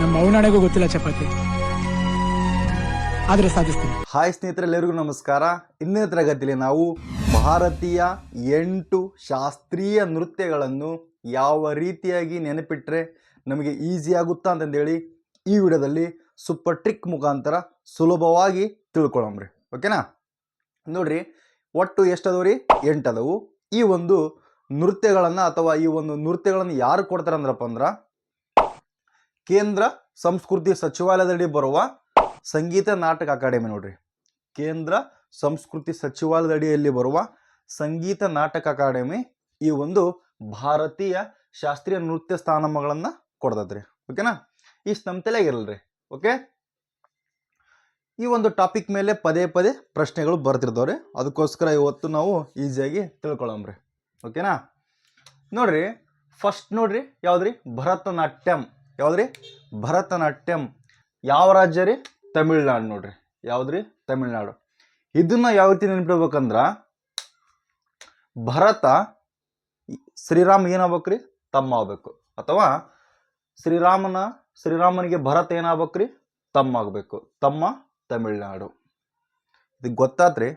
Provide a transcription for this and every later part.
ನಮ್ಮ ಗೊತ್ತಿಲ್ಲ ಚಪಾತಿ. ಆದ್ರೆ ಸಾಧಿಸ್ತೀನಿ. ಹಾಯ್ ಸ್ನೇಹಿತರೆಲ್ಲರಿಗೂ ನಮಸ್ಕಾರ. ಇಂದಿನ ತರಗತಿಯಲ್ಲಿ ನಾವು ಭಾರತೀಯ ಎಂಟು ಶಾಸ್ತ್ರೀಯ ನೃತ್ಯಗಳನ್ನು ಯಾವ ರೀತಿಯಾಗಿ ನೆನಪಿಟ್ರೆ ನಮಗೆ ಈಸಿ ಆಗುತ್ತಾ ಅಂತಂದೇಳಿ ಈ ವಿಡಿಯೋದಲ್ಲಿ ಸೂಪರ್ ಟ್ರಿಕ್ ಮುಖಾಂತರ ಸುಲಭವಾಗಿ ತಿಳ್ಕೊಳ್ಳೋಮ್ರಿ ಓಕೆನಾ ನೋಡ್ರಿ, ಒಟ್ಟು ಎಷ್ಟು ಅದಾವು ರೀ ಎಂಟದವು. ಈ ಒಂದು ನೃತ್ಯಗಳನ್ನು ಅಥವಾ ಈ ಒಂದು ನೃತ್ಯಗಳನ್ನು ಯಾರು ಕೊಡ್ತಾರೆ ಅಂದ್ರಪ್ಪ ಅಂದ್ರೆ ಕೇಂದ್ರ ಸಂಸ್ಕೃತಿ ಸಚಿವಾಲಯದಡಿ ಬರುವ ಸಂಗೀತ ನಾಟಕ ಅಕಾಡೆಮಿ ನೋಡ್ರಿ. ಕೇಂದ್ರ ಸಂಸ್ಕೃತಿ ಸಚಿವಾಲಯದಡಿಯಲ್ಲಿ ಬರುವ ಸಂಗೀತ ನಾಟಕ ಅಕಾಡೆಮಿ ಈ ಒಂದು ಭಾರತೀಯ ಶಾಸ್ತ್ರೀಯ ನೃತ್ಯ ಸ್ಥಾನಮಾನಗಳನ್ನ ಕೊಡ್ತದ್ರಿ ಓಕೆನಾ ಇಷ್ಟು ನಮ್ಮ ತಲೆಗಿರಲ್ರಿ ಓಕೆ ಈ ಒಂದು ಟಾಪಿಕ್ ಮೇಲೆ ಪದೇ ಪದೇ ಪ್ರಶ್ನೆಗಳು ಬರ್ತಿರ್ತಾವ್ರಿ. ಅದಕ್ಕೋಸ್ಕರ ಇವತ್ತು ನಾವು ಈಸಿಯಾಗಿ ತಿಳ್ಕೊಳ್ಳೋಮ್ರಿ ಓಕೆನಾ ನೋಡ್ರಿ ಫಸ್ಟ್ ನೋಡ್ರಿ, ಯಾವ್ದ್ರಿ? ಭರತನಾಟ್ಯಂ. ಯಾವ್ದ್ರಿ? ಭರತನಾಟ್ಯಂ. ಯಾವ ರಾಜ್ಯ ರೀ? ತಮಿಳ್ನಾಡು ನೋಡ್ರಿ. ಯಾವ್ದ್ರಿ? ತಮಿಳ್ನಾಡು. ಇದನ್ನ ಯಾವ ರೀತಿ ನೆನ್ಪಿಡ್ಬೇಕಂದ್ರ ಭರತ ಶ್ರೀರಾಮ್ ಏನಾಗ್ಬೇಕ್ರಿ? ತಮ್ಮ ಆಗ್ಬೇಕು. ಅಥವಾ ಶ್ರೀರಾಮನ, ಶ್ರೀರಾಮನಿಗೆ ಭರತ ಏನಾಗ್ಬೇಕ್ರಿ? ತಮ್ಮ ಆಗ್ಬೇಕು. ತಮ್ಮ ತಮಿಳ್ನಾಡು. ಇದು ಗೊತ್ತಾದ್ರಿ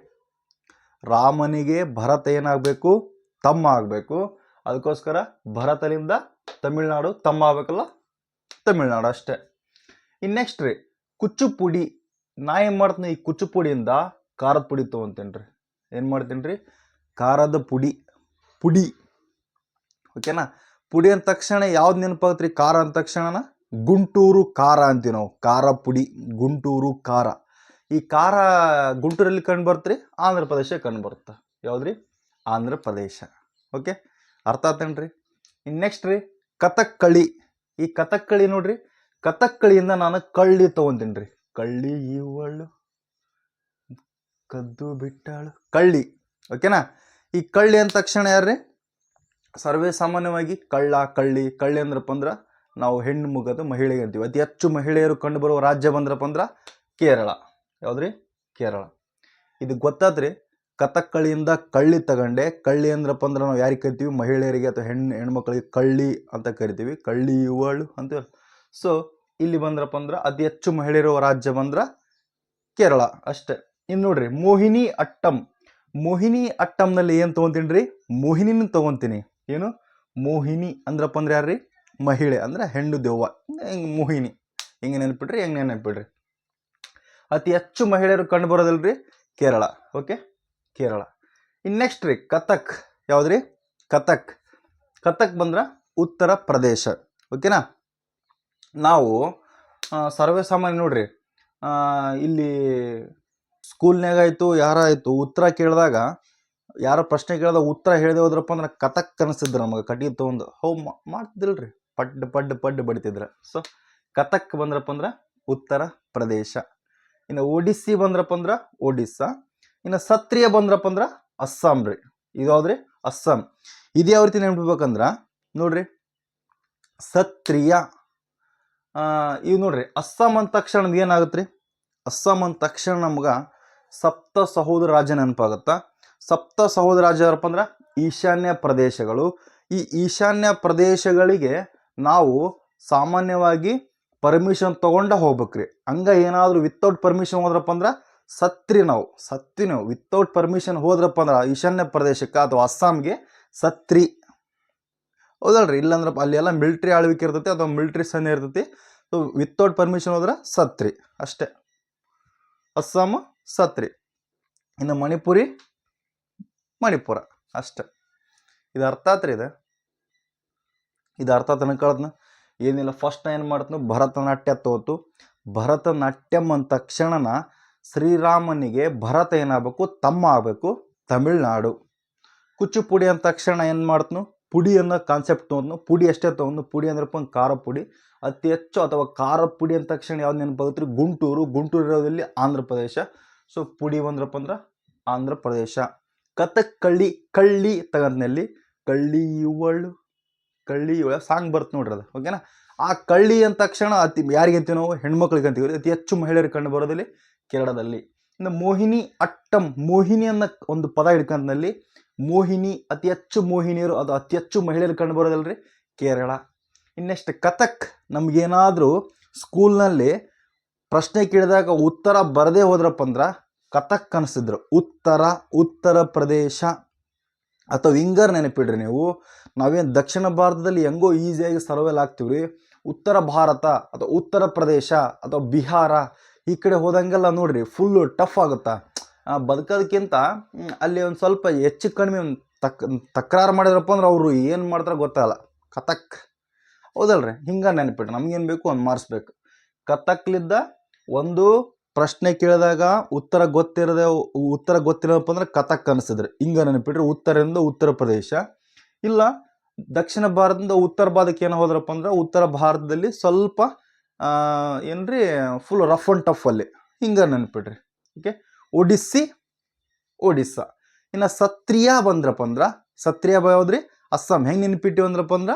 ರಾಮನಿಗೆ ಭರತ ಏನಾಗಬೇಕು? ತಮ್ಮ ಆಗಬೇಕು. ಅದಕ್ಕೋಸ್ಕರ ಭರತನಿಂದ ತಮಿಳ್ನಾಡು ತಮ್ಮ ಆಗ್ಬೇಕಲ್ಲ? ತಮಿಳ್ನಾಡು ಅಷ್ಟೇ. ಇನ್ನು ನೆಕ್ಸ್ಟ್ ರೀ, ಕುಚ್ಚುಪುಡಿ, ನಾ ಏನು ಮಾಡ್ತೀನಿ, ಈ ಕುಚ್ಚುಪುಡಿಯಿಂದ ಖಾರದ ಪುಡಿ ತೊಗೊತೀನಿ ರೀ. ಏನು ಮಾಡ್ತೀನಿ ರೀ, ಖಾರದ ಪುಡಿ ಪುಡಿ. ಓಕೆನಾ ಪುಡಿ ಅಂದ ತಕ್ಷಣ ಯಾವ್ದು ನೆನಪಾಗುತ್ತೆ ರೀ, ಖಾರ ಅಂದ ತಕ್ಷಣನ? ಗುಂಟೂರು ಖಾರ ಅಂತೀವಿ ನಾವು, ಖಾರ ಪುಡಿ, ಗುಂಟೂರು ಖಾರ. ಈ ಖಾರ ಗುಂಟೂರಲ್ಲಿ ಕಂಡು ಬರ್ತ್ರಿ ಆಂಧ್ರ ಪ್ರದೇಶ ಕಂಡು ಬರುತ್ತೆ ಯಾವ್ದ್ರಿ ಆಂಧ್ರ ಪ್ರದೇಶ. ಓಕೆ ಅರ್ಥ ಆತೇನ್ರಿ? ಇನ್ನು ನೆಕ್ಸ್ಟ್ ರೀ, ಕಥಕ್ಕಳಿ. ಈ ಕಥಕ್ಕಳಿ ನೋಡ್ರಿ ಕಥಕ್ಕಳಿಯಿಂದ ನಾನು ಕಳ್ಳಿ ತಗೊಂತೀನಿ ರೀ ಕಳ್ಳಿ ಇವಳು, ಕದ್ದು ಬಿಟ್ಟಾಳು. ಕಳ್ಳಿ ಓಕೆನಾ ಈ ಕಳ್ಳಿ ಅಂದ ತಕ್ಷಣ ಯಾರ್ರಿ? ಸರ್ವೇ ಸಾಮಾನ್ಯವಾಗಿ ಕಳ್ಳ, ಕಳ್ಳಿ ಕಳ್ಳಿ ಅಂದ್ರಪ್ಪ ಅಂದ್ರೆ ನಾವು ಹೆಣ್ಣು ಮುಗದ ಮಹಿಳೆಗೆ ಅಂತೀವಿ. ಅತಿ ಹೆಚ್ಚು ಮಹಿಳೆಯರು ಕಂಡುಬರುವ ರಾಜ್ಯ ಬಂದ್ರಪ್ಪ ಅಂದ್ರೆ ಕೇರಳ. ಯಾವ್ದ್ರಿ? ಕೇರಳ. ಇದು ಗೊತ್ತಾತ್ರಿ ಕಥಕ್ಕಳಿಯಿಂದ ಕಳ್ಳಿ ತಗೊಂಡೆ. ಕಳ್ಳಿ ಅಂದ್ರಪ್ಪ ಅಂದ್ರೆ ನಾವು ಯಾರಿಗೆ ಕರಿತೀವಿ? ಮಹಿಳೆಯರಿಗೆ ಅಥವಾ ಹೆಣ್ಣು ಹೆಣ್ಮಕ್ಳಿಗೆ ಕಳ್ಳಿ ಅಂತ ಕರಿತೀವಿ. ಕಳ್ಳಿ ಇವಳು ಅಂತ ಸೊ ಇಲ್ಲಿ ಬಂದ್ರಪ್ಪ ಅಂದ್ರೆ ಅತಿ ಹೆಚ್ಚು ಮಹಿಳೆಯರು ರಾಜ್ಯ ಬಂದ್ರೆ ಕೇರಳ ಅಷ್ಟೇ. ಇನ್ನು ನೋಡ್ರಿ, ಮೋಹಿನಿ ಅಟ್ಟಂ. ಮೋಹಿನಿ ಅಟ್ಟಂನಲ್ಲಿ ಏನು ತೊಗೊಂತೀನಿ ರೀ? ಮೋಹಿನಿನ ತೊಗೊಂತೀನಿ. ಏನು? ಮೋಹಿನಿ ಅಂದ್ರಪ್ಪ ಅಂದ್ರೆ ಯಾರ್ರಿ? ಮಹಿಳೆ ಅಂದ್ರೆ ಹೆಣ್ಣು ದೆವ್ವ. ಹಿಂಗೆ ಮೋಹಿನಿ? ಹಿಂಗೆ ನೆನ್ಪಿಡ್ರಿ? ಹೆಂಗೆ ನೆನ್ಪಿಡ್ರಿ? ಅತಿ ಹೆಚ್ಚು ಮಹಿಳೆಯರು ಕಂಡು ಬರೋದಲ್ರಿ? ಕೇರಳ. ಓಕೆ ಕೇರಳ. ಇನ್ನು ನೆಕ್ಸ್ಟ್ ರೀ ಕಥಕ್. ಯಾವುದ್ರಿ? ಕಥಕ್. ಕಥಕ್ ಬಂದ್ರೆ ಉತ್ತರ ಪ್ರದೇಶ. ಓಕೆನಾ ನಾವು ಸರ್ವೇ ಸಾಮಾನ್ಯ ನೋಡ್ರಿ. ಇಲ್ಲಿ ಸ್ಕೂಲ್ನಾಗ ಆಯಿತು ಯಾರಾಯಿತು ಉತ್ತರ ಕೇಳಿದಾಗ, ಯಾರೋ ಪ್ರಶ್ನೆ ಕೇಳಿದಾಗ ಉತ್ತರ ಹೇಳಿದೆ ಹೋದ್ರಪ್ಪ ಅಂದ್ರೆ ಕಥಕ್ ಅನಿಸ್ತಿದ್ರು ನಮಗೆ ಕಟ್ಟಿಗೆ ತೊಗೊಂಡು. ಹೋ ಮಾಡ್ತಿದ್ದಿಲ್ರಿ. ಪಡ್ ಪಡ್ ಪಡ್ ಬಡಿತಿದ್ರ. ಸೊ ಕಥಕ್ ಬಂದ್ರಪ್ಪ ಅಂದ್ರೆ ಉತ್ತರ ಪ್ರದೇಶ. ಇನ್ನು ಒಡಿಸ್ಸಿ ಬಂದ್ರಪ್ಪ ಅಂದ್ರೆ ಒಡಿಸ್ಸಾ? ಇನ್ನು ಸತ್ರಿಯ ಬಂದ್ರಪ್ಪ ಅಂದ್ರೆ ಅಸ್ಸಾಂ ರೀ. ಇದು ಹೌದ್ರಿ ಅಸ್ಸಾಂ. ಇದು ಯಾವ ರೀತಿ ನೆನಪಿಡ್ಬೇಕಂದ್ರೆ, ನೋಡ್ರಿ. ಸತ್ರಿಯ ಇವು ನೋಡ್ರಿ. ಅಸ್ಸಾಂ ಅಂದ ತಕ್ಷಣ ಏನಾಗುತ್ತೆ ಅಸ್ಸಾಂ ಅಂದ ತಕ್ಷಣ ನಮ್ಗೆ ಸಪ್ತ ಸಹೋದರ ರಾಜ್ಯ ನೆನಪಾಗುತ್ತಾ. ಸಪ್ತ ಸಹೋದರ ರಾಜ್ಯ ಯಾರಪ್ಪ ಅಂದ್ರೆ ಈಶಾನ್ಯ ಪ್ರದೇಶಗಳು. ಈ ಈಶಾನ್ಯ ಪ್ರದೇಶಗಳಿಗೆ ನಾವು ಸಾಮಾನ್ಯವಾಗಿ ಪರ್ಮಿಷನ್ ತಗೊಂಡ ಹೋಗ್ಬೇಕ್ರಿ. ಹಂಗ ಏನಾದರೂ ವಿತೌಟ್ ಪರ್ಮಿಷನ್ ಹೋದ್ರಪ್ಪ ಅಂದ್ರೆ ಸತ್ರಿ ನಾವು ಸತ್ತಿ ನಾವು. ವಿತೌಟ್ ಪರ್ಮಿಷನ್ ಹೋದ್ರಪ್ಪ ಅಂದ್ರೆ ಈಶಾನ್ಯ ಪ್ರದೇಶಕ್ಕೆ ಅಥವಾ ಅಸ್ಸಾಂಗೆ ಸತ್ರಿ. ಹೌದಲ್ರಿ? ಇಲ್ಲಂದ್ರಪ್ಪ ಅಲ್ಲಿ ಎಲ್ಲ ಮಿಲ್ಟ್ರಿ ಆಳ್ವಿಕೆ ಇರ್ತೈತಿ, ಅಥವಾ ಮಿಲ್ಟ್ರಿ ಸನ್ನೆ ಇರ್ತೈತಿ. ಸೊ ವಿತೌಟ್ ಪರ್ಮಿಷನ್ ಹೋದ್ರೆ ಸತ್ರಿ ಅಷ್ಟೇ. ಅಸ್ಸಾಂ ಸತ್ರಿ. ಇನ್ನು ಮಣಿಪುರಿ, ಮಣಿಪುರ ಅಷ್ಟೆ. ಇದು ಅರ್ಥ ಆತ್ರಿ ಇದು? ಇದು ಅರ್ಥ ತನಕಳದ್ನ ಏನಿಲ್ಲ ಫಸ್ಟ್ ಏನು ಮಾಡ್ತನು ಭರತನಾಟ್ಯ ತೋತು. ಭರತನಾಟ್ಯಂ ಅಂದ ತಕ್ಷಣನ ಶ್ರೀರಾಮನಿಗೆ ಭರತ ಏನಾಗಬೇಕು? ತಮ್ಮ ಆಗಬೇಕು. ತಮಿಳ್ನಾಡು. ಕುಚ್ಚುಪುಡಿ ಅಂದ ತಕ್ಷಣ ಏನು ಮಾಡ್ತನು? ಪುಡಿ ಅನ್ನೋ ಕಾನ್ಸೆಪ್ಟ್ ತೊಗೊಂಡು ಪುಡಿ ಅಷ್ಟೇ ತೊಗೊಂಡು ಪುಡಿ ಅಂದ್ರಪ್ಪ ಒಂದು ಖಾರ ಪುಡಿ. ಅತಿ ಹೆಚ್ಚು ಅಥವಾ ಖಾರ ಪುಡಿ ಅಂದ ತಕ್ಷಣ ಯಾವ್ದು ನೆನಪಾಗುತ್ತೆ ಗುಂಟೂರು. ಗುಂಟೂರು ಇರೋದಲ್ಲಿ ಆಂಧ್ರ ಪ್ರದೇಶ. ಸೊ ಪುಡಿ ಬಂದ್ರಪ್ಪ ಅಂದ್ರೆ ಆಂಧ್ರ ಪ್ರದೇಶ. ಕಥಕ್ಕಳ್ಳಿ, ಕಳ್ಳಿ ತಗದ್ನಲ್ಲಿ ಕಳ್ಳಿ ಇವಳು ಕಳ್ಳಿ ಇವಳ ಸಾಂಗ್ ಬರುತ್ತೆ ನೋಡ್ರಿ ಅದು. ಓಕೆನಾ ಆ ಕಳ್ಳಿ ಅಂದ ತಕ್ಷಣ ಅತಿ ಯಾರಿಗೆ ಅಂತೀವಿ ನಾವು? ಹೆಣ್ಮಕ್ಳಿಗೆ ಅಂತೀವಿ ಅತಿ ಹೆಚ್ಚು ಮಹಿಳೆಯರು ಕಂಡು ಬರೋದಲ್ಲಿ ಕೇರಳದಲ್ಲಿ. ಇನ್ನು ಮೋಹಿನಿ ಅಟ್ಟಂ, ಮೋಹಿನಿ ಅನ್ನೋ ಒಂದು ಪದ ಹಿಡ್ಕೊಂಡ್ನಲ್ಲಿ ಮೋಹಿನಿ, ಅತಿ ಹೆಚ್ಚು ಮೋಹಿನಿಯರು, ಅದು ಅತಿ ಹೆಚ್ಚು ಮಹಿಳೆಯರು ಕಂಡು ಬರೋದಲ್ರಿ? ಕೇರಳ. ಇನ್ನೆಷ್ಟು ಕಥಕ್ ನಮಗೇನಾದರೂ ಸ್ಕೂಲ್ನಲ್ಲಿ ಪ್ರಶ್ನೆ ಕೇಳಿದಾಗ ಉತ್ತರ ಬರದೇ ಹೋದ್ರಪ್ಪ ಅಂದ್ರೆ ಕಥಕ್ ಅನಿಸಿದ್ರು. ಉತ್ತರ ಉತ್ತರ ಪ್ರದೇಶ. ಅಥವಾ ವಿಂಗರ್ ನೆನಪಿಡ್ರಿ ನೀವು. ನಾವೇನು ದಕ್ಷಿಣ ಭಾರತದಲ್ಲಿ ಹೆಂಗೋ ಈಸಿಯಾಗಿ ಸರ್ವೆಲ್ ಆಗ್ತೀವ್ರಿ. ಉತ್ತರ ಭಾರತ ಅಥವಾ ಉತ್ತರ ಪ್ರದೇಶ ಅಥವಾ ಬಿಹಾರ ಈ ಕಡೆ ಹೋದಂಗೆಲ್ಲ ನೋಡ್ರಿ ಫುಲ್ಲು ಟಫ್ ಆಗುತ್ತಾ? ಬದುಕೋದಕ್ಕಿಂತ ಅಲ್ಲಿ ಒಂದು ಸ್ವಲ್ಪ ಹೆಚ್ಚು ಕಡಿಮೆ ಒಂದು ತಕ್, ತಕರಾರು ಮಾಡಿದ್ರಪ್ಪ ಅಂದ್ರೆ ಅವರು ಏನು ಮಾಡ್ತಾರೆ ಗೊತ್ತಾಗಲ್ಲ. ಕಥಕ್. ಹೌದಲ್ರಿ? ಹಿಂಗೆ ನೆನಪಿಟ್ಟು ನಮಗೇನು ಬೇಕು ಒಂದು ಮಾರಿಸ್ಬೇಕು ಬೇಕು. ಒಂದು ಪ್ರಶ್ನೆ ಕೇಳಿದಾಗ ಉತ್ತರ ಗೊತ್ತಿರದೆ, ಉತ್ತರ ಗೊತ್ತಿರೋಪ್ಪ ಅಂದ್ರೆ ಕಥಕ್ ಅನಿಸಿದ್ರಿ. ಹಿಂಗೆ ನೆನಪಿಡ್ರಿ ಉತ್ತರದಿಂದ ಉತ್ತರ ಪ್ರದೇಶ. ಇಲ್ಲ, ದಕ್ಷಿಣ ಭಾರತದಿಂದ ಉತ್ತರ ಭಾರತಕ್ಕೆ ಏನೋ ಹೋದ್ರಪ್ಪ ಅಂದ್ರೆ ಉತ್ತರ ಭಾರತದಲ್ಲಿ ಸ್ವಲ್ಪ ಆ, ರೀ ಫುಲ್ ರಫ್ ಆ್ಯಂಡ್ ಟಫ್ ಅಲ್ಲಿ. ಹಿಂಗೆ ನೆನ್ಪಿಡ್ರಿ. ಓಕೆ ಒಡಿಸ್ಸಿ ಒಡಿಸ್ಸಾ ಇನ್ನು ಸತ್ರಿಯ ಬಂದ್ರಪ್ಪ ಅಂದ್ರೆ ಸತ್ರಿಯ ಯಾವ್ದ್ರಿ? ಅಸ್ಸಾಂ ಹೆಂಗೆ ನೆನ್ಪಿಟ್ಟಿವಿ ಅಂದ್ರಪ್ಪ ಅಂದ್ರೆ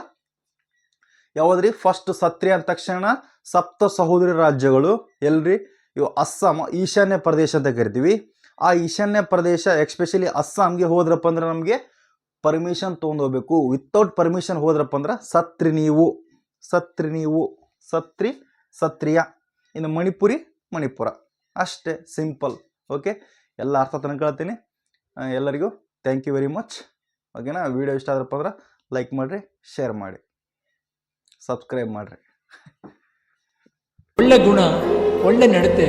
ಯಾವ್ದ್ರಿ? ಫಸ್ಟ್ ಸತ್ರಿಯ ಅಂದ ತಕ್ಷಣ ಸಪ್ತ ಸಹೋದರಿ ರಾಜ್ಯಗಳು ಎಲ್ರಿ? ಇವು ಅಸ್ಸಾಂ ಈಶಾನ್ಯ ಪ್ರದೇಶ ಅಂತ ಕರಿತೀವಿ. ಆ ಈಶಾನ್ಯ ಪ್ರದೇಶ ಎಕ್ಸ್ಪೆಷಲಿ ಅಸ್ಸಾಂಗೆ ಹೋದ್ರಪ್ಪ ಅಂದ್ರೆ ನಮಗೆ ಪರ್ಮಿಷನ್ ತೊಗೊಂಡೋಗ್ಬೇಕು ವಿತೌಟ್ ಪರ್ಮಿಷನ್ ಹೋದ್ರಪ್ಪ ಅಂದ್ರೆ ಸತ್ರಿ ನೀವು ಸತ್ರಿ ನೀವು ಸತ್ರಿ ಸತ್ರಿಯ, ಇನ್ನು ಮಣಿಪುರಿ, ಮಣಿಪುರ. ಅಷ್ಟೇ ಸಿಂಪಲ್, ಓಕೆ? ಎಲ್ಲ ಅರ್ಥ ತಿಳ್ಕೊಳ್ತೀನಿ ಎಲ್ಲರಿಗೂ ಥ್ಯಾಂಕ್ ಯು ವೆರಿ ಮಚ್ ಓಕೆನಾ? ವಿಡಿಯೋ ಇಷ್ಟ ಆದ್ರಪ್ಪ ಅಂದ್ರೆ ಲೈಕ್ ಮಾಡಿರಿ ಶೇರ್ ಮಾಡಿ ಸಬ್ಸ್ಕ್ರೈಬ್ ಮಾಡಿರಿ. ಒಳ್ಳೆ ಗುಣ, ಒಳ್ಳೆ ನಡತೆ,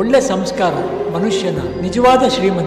ಒಳ್ಳೆ ಸಂಸ್ಕಾರ, ಮನುಷ್ಯನ ನಿಜವಾದ ಶ್ರೀಮಂತ